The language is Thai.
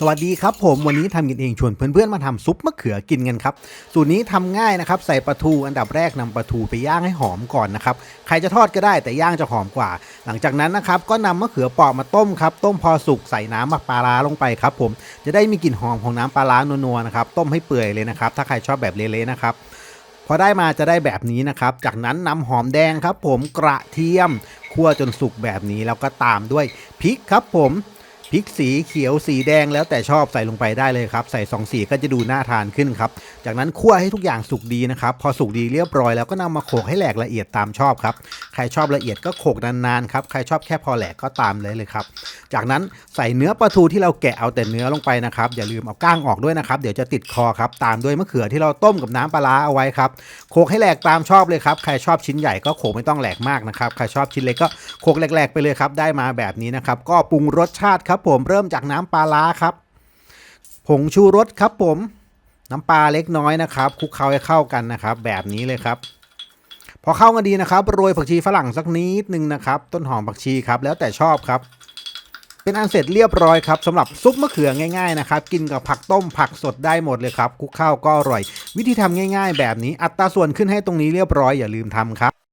สวัสดีครับผมวันนี้ทำกินเองชวนเพื่อนๆมาทำซุปมะเขือกินกันครับสูตรนี้ทำง่ายนะครับใส่ปลาทูอันดับแรกนำปลาทูไปย่างให้หอมก่อนนะครับใครจะทอดก็ได้แต่ย่างจะหอมกว่า หลังจากนั้นนะครับก็นำมะเขือเปอกมาต้มครับต้มพอสุกใส่น้ำมะปลาร้าลงไปครับผมจะได้มีกลิ่นหอมของน้ำปลาร้านัวๆนะครับต้มให้เปื่อยเลยนะครับถ้าใครชอบแบบเละๆนะครับพอได้มาจะได้แบบนี้นะครับ จากนั้นนำหอมแดงครับ ผมกระเทียมคั่วจนสุกแบบนี้แล้วก็ตามด้วยพริกครับผม พริกสีเขียวสีแดงแล้วแต่ชอบใส่ลงไปได้เลยครับใส่สองสีก็จะดูน่าทานขึ้นครับจากนั้นคั่วให้ทุกอย่างสุกดีนะครับพอสุกดีเรียบร้อยแล้วก็นำมาโขกให้แหลกละเอียดตามชอบครับใครชอบละเอียดก็โขกนานๆครับใครชอบแค่พอแหลกก็ตามเลยเลยครับจากนั้นใส่เนื้อปลาทูที่เราแกะเอาแต่เนื้อลงไปนะครับอย่าลืมเอาก้างออกด้วยนะครับเดี๋ยวจะติดคอครับตามด้วยมะเขือที่เราต้มกับน้ำปลาเอาไว้ครับโขกให้แหลกตามชอบเลยครับใครชอบชิ้นใหญ่ก็โขกไม่ต้องแหลกมากนะครับใครชอบชิ้นเล็กก็โขกแหลกๆไปเลยครับได้มาแบบนี้นะครับก็ปรุงรสชาติครับับผมเริ่มจากน้ำปลาร้าครับ ผงชูรสครับผม น้ำปลาเล็กน้อยนะครับคลุกเคล้าให้เข้ากันนะครับ แบบนี้เลยครับ พอเข้ากันดีนะครับโรยผักชีฝรั่งสักนิดนึงนะครับ ต้นหอมผักชีครับ แล้วแต่ชอบครับ เป็นอันเสร็จเรียบร้อยครับสำหรับซุปมะเขือง่ายๆนะครับ กินกับผักต้มผักสดได้หมดเลยครับคลุกข้าวก็อร่อย วิธีทำง่าย ๆ แบบนี้อัตราส่วนขึ้นให้ตรงนี้เรียบร้อยอย่าลืมทำครับ